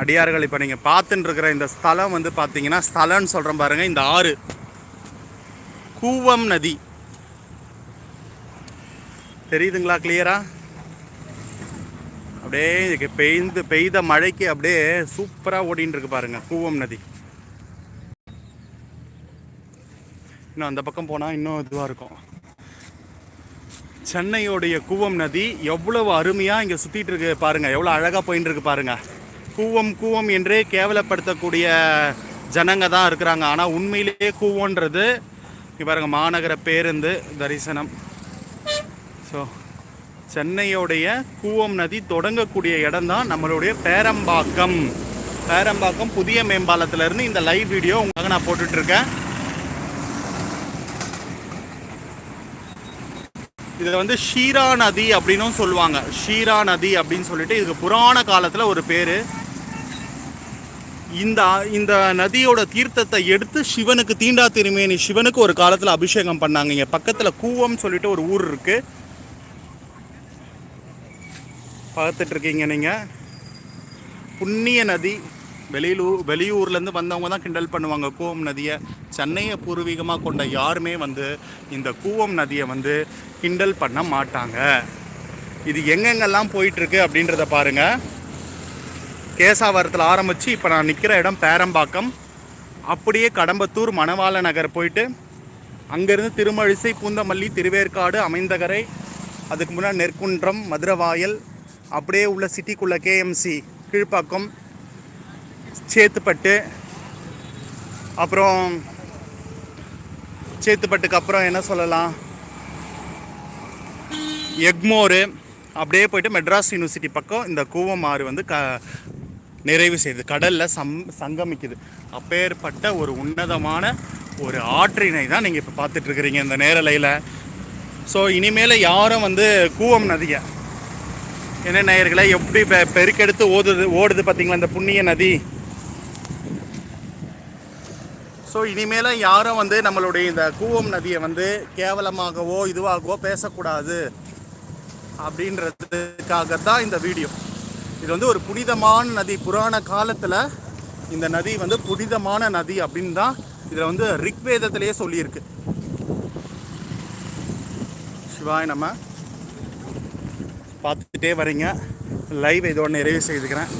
அடியார்கள் இப்போ நீங்கள் பார்த்துட்டு இருக்கிற இந்த ஸ்தலம் வந்து பார்த்தீங்கன்னா ஸ்தலம்னு சொல்கிறேன் பாருங்கள் இந்த ஆறு. கூவம் நதி. தெரியுதுங்களா கிளியரா அப்படியே இதுக்கு பெய்ந்து பெய்த மழைக்கு அப்படியே சூப்பராக ஓடின்னு இருக்கு பாருங்கள் கூவம் நதி. இன்னும் அந்த பக்கம் போனால் இன்னும் இதுவாக இருக்கும். சென்னையோடைய கூவம் நதி எவ்வளவு அருமையாக இங்கே சுற்றிட்டு இருக்கு பாருங்கள் எவ்வளோ அழகாக போயின்னு இருக்கு பாருங்கள் கூவம் கூவம் என்றே கேவலப்படுத்தக்கூடிய ஜனங்க தான் இருக்கிறாங்க. ஆனால் உண்மையிலேயே கூவன்றது பாருங்க மாநகர பேருந்து தரிசனம். ஸோ சென்னையோடைய கூவம் நதி தொடங்கக்கூடிய இடம் தான் நம்மளுடைய பேரம்பாக்கம். பேரம்பாக்கம் புதிய மேம்பாலத்துல இருந்து இந்த லைவ் வீடியோ உங்களுக்காக நான் போட்டுட்ருக்கேன். இருக்கேன் இதை வந்து ஷீரா நதி அப்படின்னும் சொல்லுவாங்க. ஷீரா நதி அப்படின்னு சொல்லிட்டு இதுக்கு புராண காலத்தில் ஒரு பேர். இந்த இந்த நதியோட தீர்த்தத்தை எடுத்து சிவனுக்கு தீண்டா திருமேனி சிவனுக்கு ஒரு காலத்தில் அபிஷேகம் பண்ணாங்க இங்கே பக்கத்தில் கூவம் சொல்லிட்டு ஒரு ஊர் இருக்கு. பார்த்துட்டு இருக்கீங்க புண்ணிய நதி. வெளியூர் வெளியூர்லேருந்து வந்தவங்க தான் கிண்டல் பண்ணுவாங்க கூவம் நதியை. சென்னையை பூர்வீகமாக கொண்ட யாருமே வந்து இந்த கூவம் நதியை வந்து கிண்டல் பண்ண மாட்டாங்க. இது எங்கெங்கெல்லாம் போயிட்டுருக்கு அப்படின்றத பாருங்கள் கேசாவரத்தில் ஆரம்பித்து இப்போ நான் நிற்கிற இடம் பேரம்பாக்கம். அப்படியே கடம்பத்தூர் மணவாள நகர் போயிட்டு அங்கேருந்து திருமழிசை பூந்தமல்லி திருவேற்காடு அமைந்தகரை அதுக்கு முன்னாடி நெற்குன்றம் மதுரவாயல் அப்படியே உள்ள சிட்டிக்குள்ளே கேஎம்சி கீழ்ப்பாக்கம் சேத்துப்பட்டு அப்புறம் சேத்துப்பட்டுக்கு அப்புறம் என்ன சொல்லலாம்? எக்மோரு அப்படியே போயிட்டு மெட்ராஸ் யூனிவர்சிட்டி பக்கம் இந்த கூவம் ஆறு வந்து க நிறைவு செய்யுது கடலில் சம் சங்கமிக்குது. அப்பேற்பட்ட ஒரு உன்னதமான ஒரு ஆற்றினை தான் நீங்கள் இப்போ பார்த்துட்ருக்குறீங்க இந்த நேரலையில். ஸோ இனிமேல் யாரும் வந்து கூவம் நதியை. என்ன நேயர்களை எப்படி பெ- பெருக்கெடுத்து ஓடுது ஓடுது பார்த்தீங்களா இந்த புண்ணிய நதி? ஸோ இனிமேல் யாரும் வந்து நம்மளுடைய இந்த கூவம் நதியை வந்து கேவலமாகவோ இதுவாகவோ பேசக்கூடாது. அப்படின்றதுக்காக தான் இந்த வீடியோ. இது வந்து ஒரு புனிதமான நதி. புராண காலத்தில் இந்த நதி வந்து புனிதமான நதி அப்படின்னு தான் இதில் வந்து ரிக்வேதத்திலேயே சொல்லியிருக்கு. சிவாய் நம்ம பார்த்துட்டே வரீங்க. லைவ் இதோட நிறைவு செய்துக்கிறேன்.